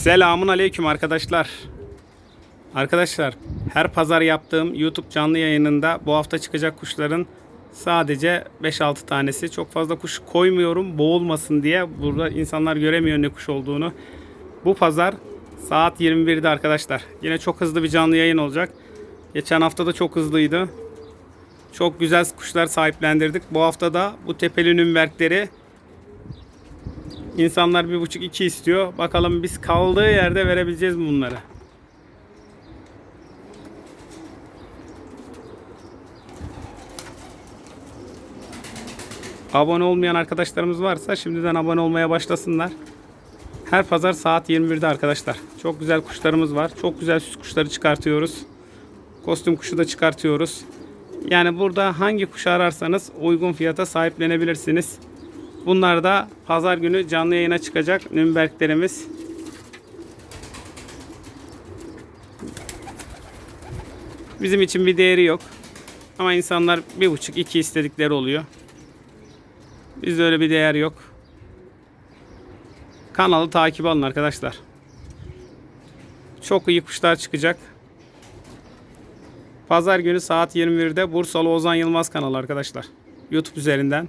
Selamun aleyküm arkadaşlar. Arkadaşlar her pazar yaptığım YouTube canlı yayınında bu hafta çıkacak kuşların sadece 5-6 tanesi. Çok fazla kuş koymuyorum boğulmasın diye. Burada insanlar göremiyor ne kuş olduğunu. Bu pazar saat 21'de arkadaşlar. Yine çok hızlı bir canlı yayın olacak. Geçen hafta da çok hızlıydı. Çok güzel kuşlar sahiplendirdik. Bu hafta da bu tepeli nümberkleri İnsanlar bir buçuk iki istiyor. Bakalım biz kaldığı yerde verebileceğiz mi bunları? Abone olmayan arkadaşlarımız varsa şimdiden abone olmaya başlasınlar. Her pazar saat 21'de arkadaşlar. Çok güzel kuşlarımız var. Çok güzel süs kuşları çıkartıyoruz. Kostüm kuşu da çıkartıyoruz. Yani burada hangi kuşu ararsanız uygun fiyata sahiplenebilirsiniz. Bunlar da pazar günü canlı yayına çıkacak Nürnberglerimiz. Bizim için bir değeri yok. Ama insanlar bir buçuk iki istedikleri oluyor. Bizde öyle bir değer yok. Kanalı takip alın arkadaşlar. Çok iyi kuşlar çıkacak. Pazar günü saat 21'de Bursalı Ozan Yılmaz kanalı arkadaşlar. YouTube üzerinden.